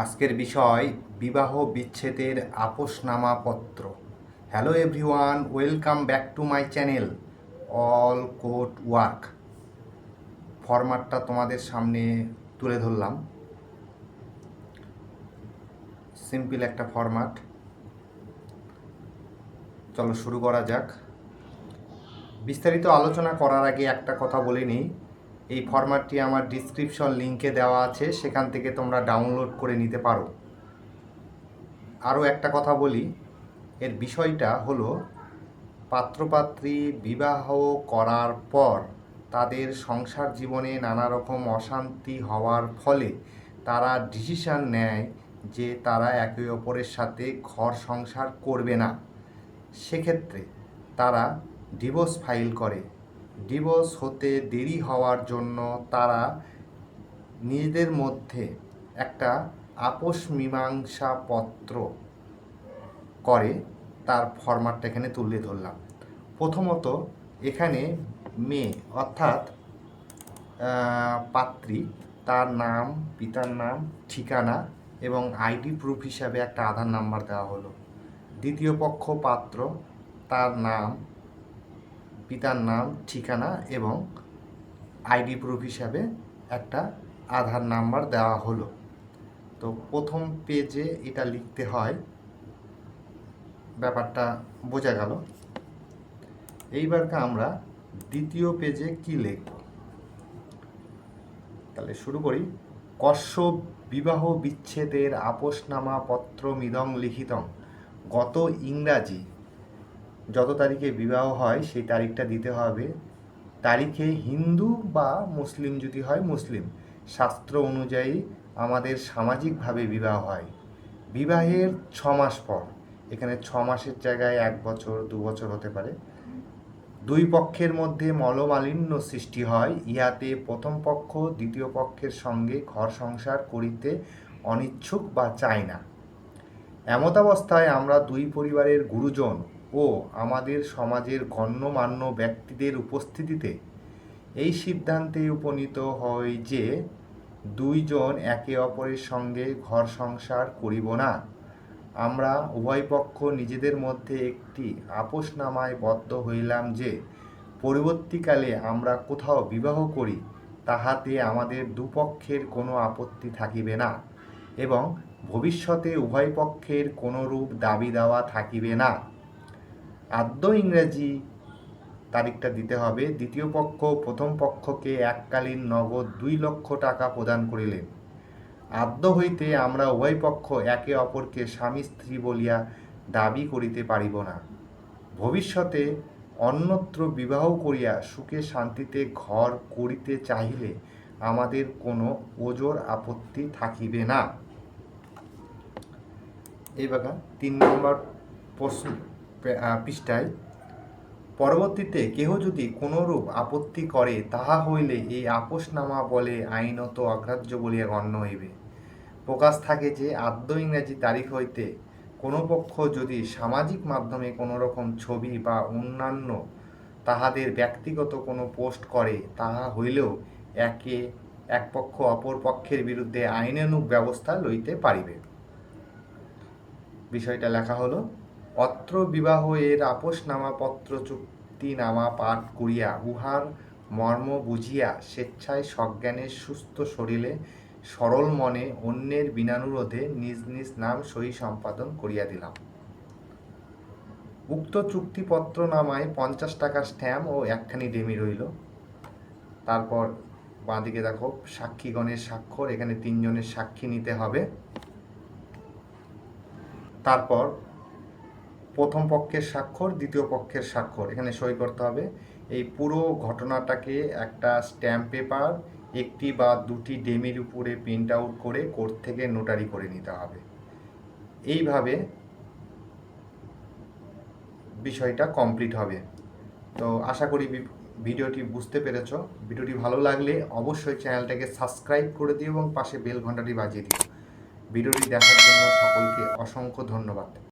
আজকের বিষয় বিবাহ বিচ্ছেদের আপোষনামাপত্র hello everyone welcome back to my channel all court work ফরম্যাটটা তোমাদের সামনে তুলে ধরলাম। সিম্পল একটা ফরম্যাট চলো শুরু করা যাক। বিস্তারিত আলোচনা করার আগে একটা কথা বলে নিই। এই ফরম্যাটটি আমার ডিসক্রিপশন লিংকে দেওয়া আছে, সেখান থেকে তোমরা ডাউনলোড করে নিতে পারো। আরও একটা কথা বলি, এর বিষয়টা হলো, পাত্রপাত্রী বিবাহ করার পর তাদের সংসার জীবনে নানা রকম অশান্তি হওয়ার ফলে তারা ডিসিশন নেয় যে তারা একে অপরের সাথে ঘর সংসার করবে না। সেক্ষেত্রে তারা ডিভোর্স ফাইল করে। ডিভোর্স হতে দেরি হওয়ার জন্য তারা নিজেদের মধ্যে একটা আপোষ মীমাংসা পত্র করে তার ফরম্যাটটা এখানে তুলে ধরলাম। প্রথমত এখানে মেয়ে অর্থাৎ পাত্রী, তার নাম, পিতার নাম, ঠিকানা এবং আইডি প্রুফ হিসাবে একটা আধার নাম্বার দেওয়া হলো। দ্বিতীয় পক্ষ পাত্র, তার নাম পিতার নাম, ঠিকানা এবং আইডি প্রুফ হিসাবে একটা আধার নাম্বার দেওয়া হলো। তো প্রথম পেজে এটা লিখতে হয়। ব্যাপারটা বোঝা গেল। এইবারকে আমরা দ্বিতীয় পেজে কি লিখব? তাহলে শুরু করি। কশ্যপ বিবাহ বিচ্ছেদের আপোষনামা পত্র মিদং লিখিতং। গত ইংরাজি যত তারিখে বিবাহ হয়, সেই তারিখটা দিতে হবে। তারিখে হিন্দু বা মুসলিম যদি হয়, মুসলিম। শাস্ত্র অনুযায়ী আমাদের সামাজিকভাবে বিবাহ হয়। বিবাহের ছ মাস পর। এখানে ছ মাসের জায়গায় এক বছর, দু বছর হতে পারে। দুই পক্ষের মধ্যে মলমালিন্য সৃষ্টি হয়। ইহাতে প্রথম পক্ষ, দ্বিতীয় পক্ষের সঙ্গে ঘর সংসার করিতে অনিচ্ছুক বা চায় না। এমতাবস্থায় আমরা দুই পরিবারের গুরুজন ও আমাদের সমাজের গণ্যমান্য ব্যক্তিদের উপস্থিতিতে এই সিদ্ধান্তে উপনীত হয় যে দুইজন একে অপরের সঙ্গে ঘর সংসার করিব না। আমরা উভয় পক্ষ নিজেদের মধ্যে একটি আপোষনামায় বদ্ধ হইলাম যে পরবর্তীকালে আমরা কোথাও বিবাহ করি, তাহাতে আমাদের দুপক্ষের কোনো আপত্তি থাকিবে না এবং ভবিষ্যতে উভয় পক্ষের কোনরূপ দাবি দেওয়া থাকিবে না। আদ্য ইংরেজি তারিখটা দিতে হবে। দ্বিতীয় পক্ষ, প্রথম পক্ষকে এককালীন নগদ দুই লক্ষ টাকা প্রদান করিলেন। আদ্য হইতে আমরা উভয় পক্ষ একে অপরকে স্বামী স্ত্রী বলিয়া দাবি করিতে পারিব না। ভবিষ্যতে অন্যত্র বিবাহ করিয়া সুখে শান্তিতে ঘর করিতে চাহিলে আমাদের কোনো ওজোর আপত্তি থাকিবে না। এই বাগা তিন নম্বর প্রশ্ন। পৃষ্ঠায়, পরবর্তীতে কেহ যদি কোনরূপ আপত্তি করে, তাহা হইলে এই আপোষনামা বলে আইনত অগ্রাহ্য বলিয়া গণ্য হইবে। প্রকাশ থাকে যে, আদ্য ইংরেজি তারিখ হইতে কোনো পক্ষ যদি সামাজিক মাধ্যমে কোনো রকম ছবি বা অন্যান্য তাহাদের ব্যক্তিগত কোনো পোস্ট করে, তাহা হইলেও একে এক পক্ষ অপর পক্ষের বিরুদ্ধে আইনানুগ ব্যবস্থা লইতে পারিবে। বিষয়টা লেখা হলো অত্র বিবাহ এর আপোষনামাপত্র চুক্তিনামা পাঠ করিয়া উহার মর্ম বুঝিয়া স্বেচ্ছায় সজ্ঞানে সুস্থ শরীরে সরল মনে অন্যের বিনানুরোধে নিজ নিজ নাম সহি সম্পাদন করিয়া দিলাম। উক্ত চুক্তিপত্র নামায় পঞ্চাশ টাকার স্ট্যাম্প ও একখানি ডেমি রইল। তারপর বাঁদিকে দেখো, সাক্ষীগণের স্বাক্ষর, এখানে তিনজনের সাক্ষী নিতে হবে। তারপর প্রথম পক্ষের স্বাক্ষর, দ্বিতীয় পক্ষের স্বাক্ষর। এখানে সই করতে হবে। এই পুরো ঘটনাটাকে একটা স্ট্যাম্প পেপার একটি বা দুটি ডেমির উপরে প্রিন্ট আউট করে কোর্ট থেকে নোটারি করে নিতে হবে। এইভাবে বিষয়টা কমপ্লিট হবে। তো আশা করি ভিডিওটি বুঝতে পেরেছ। ভিডিওটি ভালো লাগলে অবশ্যই চ্যানেলটাকে সাবস্ক্রাইব করে দিও এবং পাশে বেল ঘন্টাটি বাজিয়ে দিও। ভিডিওটি দেখার জন্য সকলকে অসংখ্য ধন্যবাদ।